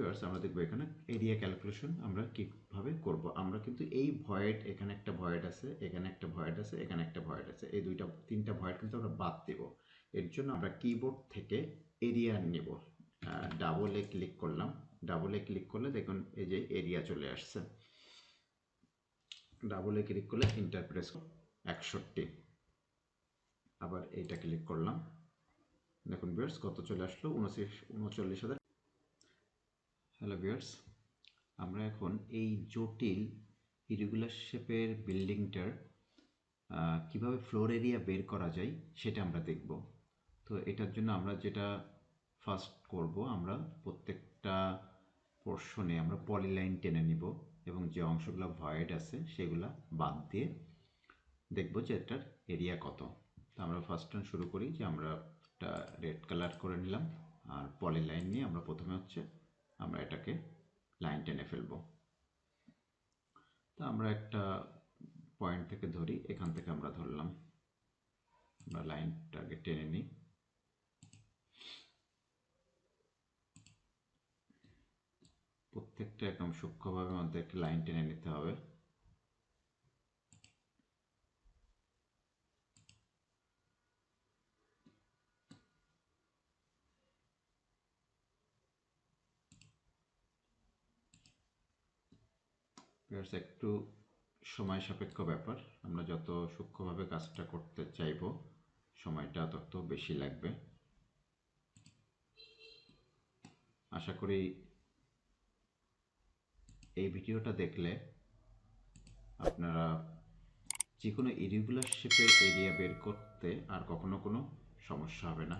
Viewers আমরা দেখব এখানে এরিয়া ক্যালকুলেশন আমরা কীভাবে করব। আমরা কিন্তু এই ভয়েড এখানে একটা ভয়েড আছে, এখানে একটা ভয়েড আছে, এখানে একটা ভয়েড আছে। এই দুইটা, তিনটা ভয়েড কিন্তু আমরা বাদ দেব। এর জন্য আমরা কিবোর্ড থেকে এরিয়া নেব। ডাবলে ক্লিক করলাম। ডাবলে ক্লিক করলে দেখুন এই যে এরিয়া চলে আসছে। ডাবলে ক্লিক করলে ইন্টার প্রেস একষট্টি। আবার এইটা ক্লিক করলাম। দেখুন বিয়ার্স কত চলে আসলো? উনচল্লিশ উনচল্লিশ হাজার হ্যালো বিয়ার্স আমরা এখন এই জটিল ইরেগুলার শেপের বিল্ডিংটার কীভাবে ফ্লোর এরিয়া বের করা যায় সেটা আমরা দেখব। তো এটার জন্য আমরা যেটা ফার্স্ট করব, আমরা প্রত্যেকটা পোর্শনে আমরা পলিলাইন টেনে নিব এবং যে অংশগুলো ভয়েড আছে সেগুলো বাদ দিয়ে দেখব যে এটার এরিয়া কত। তো আমরা ফার্স্ট টাইম শুরু করি যে আমরা একটা রেড কালার করে নিলাম, আর পলি লাইন নিয়ে আমরা প্রথমে হচ্ছে আমরা এটাকে লাইন টেনে ফেলব। তো আমরা একটা পয়েন্ট থেকে ধরি, এখান থেকে আমরা ধরলাম। আমরা লাইনটাকে টেনে নিই। প্রত্যেকটা একদম সূক্ষ্মভাবে আমাদেরকে লাইন টেনে নিতে হবে। ভিউয়ার্স একটু সময় সাপেক্ষ ব্যাপার। আমরা যত সূক্ষ্মভাবে কাজটা করতে চাইব, সময়টা তত বেশি লাগবে। আশা করি এই ভিডিওটা দেখলে আপনারা যে কোনো ইরেগুলার শেপের এরিয়া বের করতে আর কখনো কোনো সমস্যা হবে না।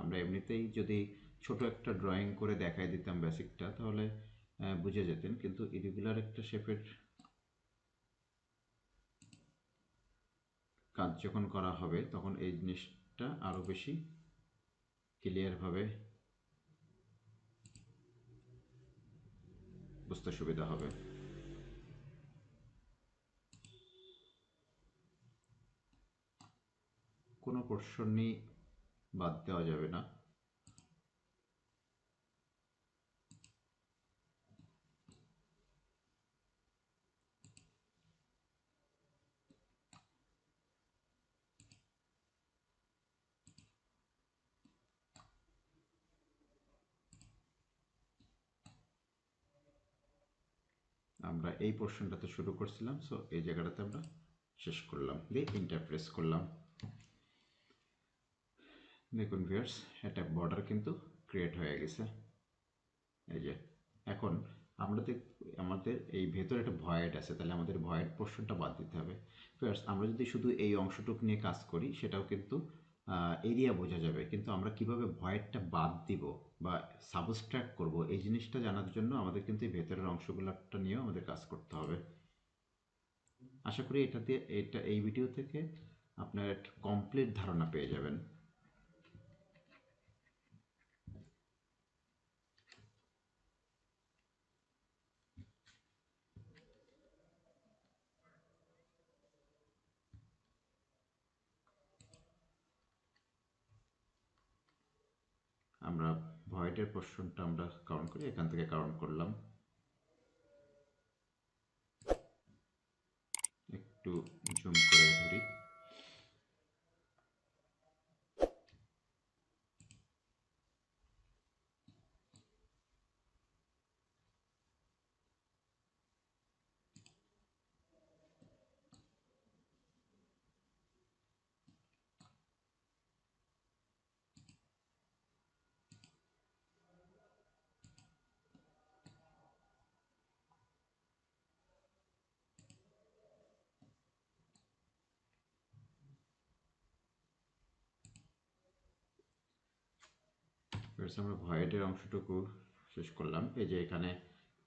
আমরা এমনিতেই যদি ছোট একটা ড্রয়িং করে দেখাই দিতাম বেসিকটা তাহলে বুঝে যেতেন, কিন্তু ইরেগুলার একটা শেপের কাজ যখন করা হবে, তখন এই জিনিসটা আরও বেশি ক্লিয়ারভাবে বুঝতে সুবিধা হবে। কোনো পোর্শনই বাদ দেওয়া যাবে না। আমরা এই পোর্শনটাতে শুরু করছিলাম সো এই জায়গাটাতে আমরা শেষ করলাম, দিয়ে ইন্টারপ্রেস করলাম। দেখুন ভিউয়ার্স একটা বর্ডার কিন্তু ক্রিয়েট হয়ে গেছে। এই যে, এখন আমরা দেখ আমাদের এই ভেতরে একটা ভয়েড আছে, তাহলে আমাদের ভয়েড পোর্শনটা বাদ দিতে হবে। ভিউয়ার্স আমরা যদি শুধু এই অংশটুকু নিয়ে কাজ করি, সেটাও কিন্তু এরিয়া বোঝা যাবে। কিন্তু আমরা কীভাবে ভয়েডটা বাদ দিব বা সাবস্ট্র্যাক্ট করব, এই জিনিসটা জানার জন্য আমাদের কিন্তু এই ভেতরের অংশগুলোটা নিয়েও আমাদের কাজ করতে হবে। আশা করি এটা দিয়ে এটা, এই ভিডিও থেকে আপনার একটা কমপ্লিট ধারণা পেয়ে যাবেন। আমরা ভয়েডের পোর্শনটা আমরা কাউন্ট করি এখান থেকে কাউন্ট করলাম। একটু জুম করে ধরি। ফার্স্ট আমরা ভয়েডের অংশটুকু শেষ করলাম। এই যে এখানে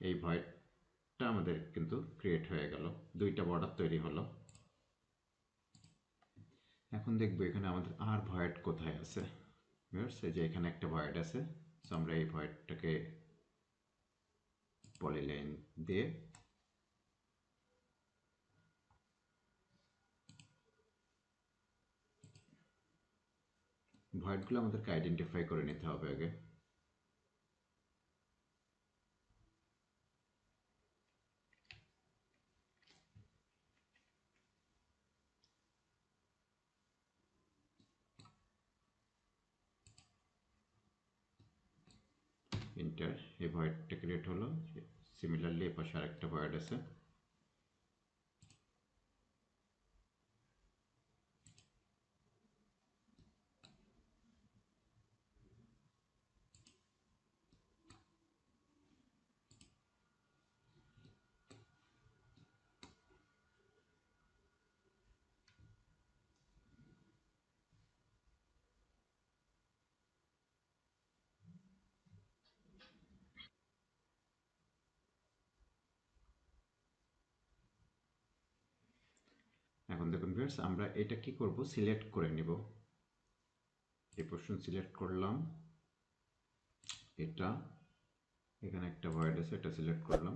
এই ভয়েডটা আমাদের কিন্তু ক্রিয়েট হয়ে গেল। দুইটা বর্ডার তৈরি হলো। এখন দেখব এখানে আমাদের আর ভয়েড কোথায় আছে। এই যে এখানে একটা ভয়েড আছে। সো আমরা এই ভয়েডটাকে পলিলাইন দিয়ে ভয়েডগুলো আমাদেরকে আইডেন্টিফাই করে হবে আগে ইন্টার এই ভয়েডটা ক্রিয়েট হলো। সিমিলারলি এ পাশে আরেকটা ভয়েড আছে। এখন দেখুন ভিউয়ার্স আমরা এটা কি করব? সিলেক্ট করে নিব। এই পোর্শন সিলেক্ট করলাম। এটা, এখানে একটা ভয়েড আছে, এটা সিলেক্ট করলাম।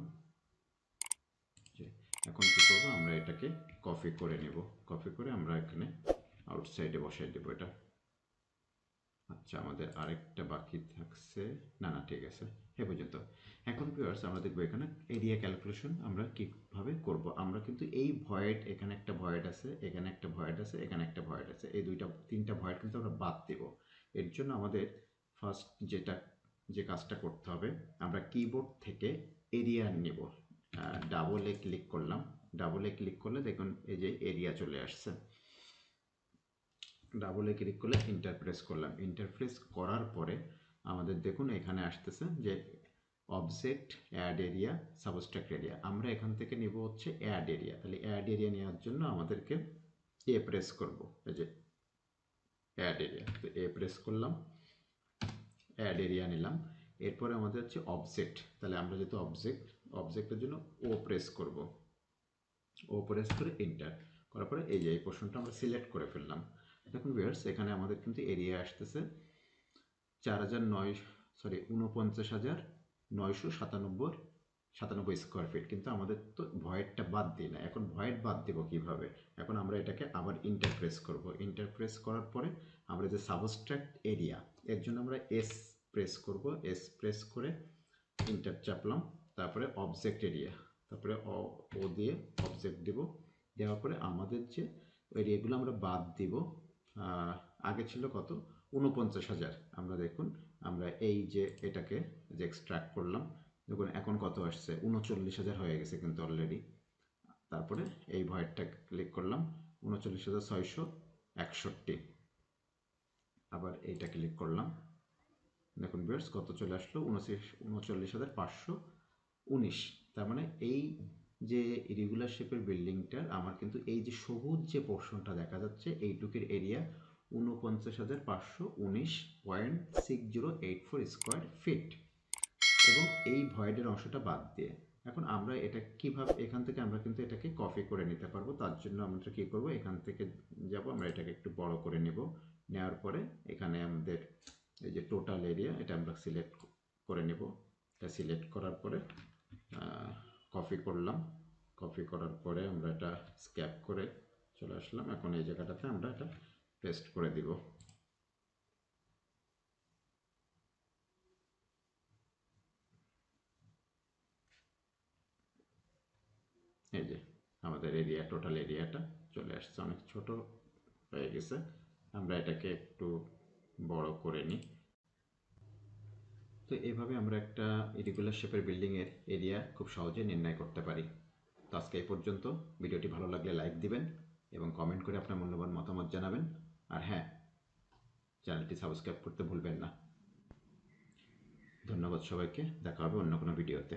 এখন কি করব? আমরা এটাকে কপি করে নেব। কপি করে আমরা এখানে আউটসাইডে বসাই দেবো এটা। আচ্ছা আমাদের আরেকটা বাকি থাকছে। না না, ঠিক আছে, এ পর্যন্ত। এখন ভিউয়ার্স আমরা দেখব এখানে এরিয়া ক্যালকুলেশন আমরা কীভাবে করব। আমরা কিন্তু এই ভয়েড এখানে একটা ভয়েড আছে, এখানে একটা ভয়েড আছে, এখানে একটা ভয়েড আছে। এই দুইটা, তিনটা ভয়েড কিন্তু আমরা বাদ দেব। এর জন্য আমাদের ফার্স্ট যেটা, যে কাজটা করতে হবে, আমরা কিবোর্ড থেকে এরিয়া নেব। ডাবলে ক্লিক করলাম। ডাবলে ক্লিক করলে দেখুন এই যে এরিয়া চলে আসছে। ডাবলে ক্লিক করলে ইন্টারপ্রেস করলাম। ইন্টারপ্রেস করার পরে আমাদের দেখুন এখানে আসতেছে যে object add area subtract area আমরা এখান থেকে নেব হচ্ছে অ্যাড এরিয়া তাহলে অ্যাড এরিয়া নেওয়ার জন্য আমাদেরকে এ প্রেস করব। এই যে অ্যাড এরিয়া তো এ প্রেস করলাম অ্যাড এরিয়া নিলাম। এরপরে আমাদের হচ্ছে অবজেক্ট তাহলে আমরা যেহেতু অবজেক্ট অবজেক্টের জন্য ও প্রেস করব। ও প্রেস করে এন্টার করার পরে এই যে, এই পোর্শনটা আমরা সিলেক্ট করে ফেললাম। দেখুন ভিউয়ার্স এখানে আমাদের কিন্তু এরিয়া আসতেছে চার হাজার নয় সরি উনপঞ্চাশ হাজার নয়শো সাতানব্বই সাতানব্বই স্কোয়ার ফিট কিন্তু আমাদের তো ভয়েডটা বাদ দিই না। এখন ভয়েড বাদ দেব কীভাবে? এখন আমরা এটাকে আবার ইন্টারপ্রেস করব। ইন্টারপ্রেস করার পরে আমরা যে সাবস্ট্রাক্ট এরিয়া এর জন্য আমরা এস প্রেস করব। এস প্রেস করে ইন্টার চাপলাম। তারপরে অবজেক্ট এরিয়া তারপরে ও দিয়ে অবজেক্ট দেব। দেওয়ার পরে আমাদের যে এরিয়াগুলো আমরা বাদ দিব আগে ছিল কত? উনপঞ্চাশ হাজার। আমরা দেখুন, আমরা এই যে এটাকে যে এক্সট্রাক্ট করলাম, দেখুন এখন কত আসছে? উনচল্লিশ হাজার হয়ে গেছে কিন্তু অলরেডি তারপরে এই ভয়েরটা ক্লিক করলাম উনচল্লিশ হাজার ছয়শো একষট্টি। আবার এইটা ক্লিক করলাম। দেখুন বিয়ার্স কত চলে আসলো? উনচল্লিশ হাজার পাঁচশো উনিশ। তার মানে এই যে ইরেগুলার শেপের বিল্ডিংটার আমার কিন্তু এই যে সবুজ যে পোর্শনটা দেখা যাচ্ছে, এইটুকের এরিয়া উনপঞ্চাশ হাজার পাঁচশো উনিশ point six zero eight four square feet এবং এই ভয়েডের অংশটা বাদ দিয়ে, এখন আমরা এটা কীভাবে, এখান থেকে আমরা কিন্তু এটাকে কপি করে নিতে পারব। তার জন্য আমরা কী করব, এখান থেকে যাব, আমরা এটাকে একটু বড় করে নেব। নেওয়ার পরে এখানে আমাদের এই যে টোটাল এরিয়া এটা আমরা সিলেক্ট করে নেব। এটা সিলেক্ট করার পরে কপি করলাম। কপি করার পরে আমরা এটা স্ক্যাপ করে চলে আসলাম। এখন এই জায়গাটাতে আমরা এটা পেস্ট করে দিব। এই যে আমাদের এরিয়া টোটাল এরিয়াটা চলে আসছে। অনেক ছোট হয়ে গেছে। আমরা এটাকে একটু বড় করে নিই। তো এভাবে আমরা একটা ইরেগুলার শেপের বিল্ডিংয়ের এরিয়া খুব সহজে নির্ণয় করতে পারি। তো আজকে এই পর্যন্ত। ভিডিওটি ভালো লাগলে লাইক দিবেন এবং কমেন্ট করে আপনার মূল্যবান মতামত জানাবেন। আর হ্যাঁ চ্যানেলটি সাবস্ক্রাইব করতে ভুলবেন না। ধন্যবাদ সবাইকে। দেখা হবে অন্য কোনো ভিডিওতে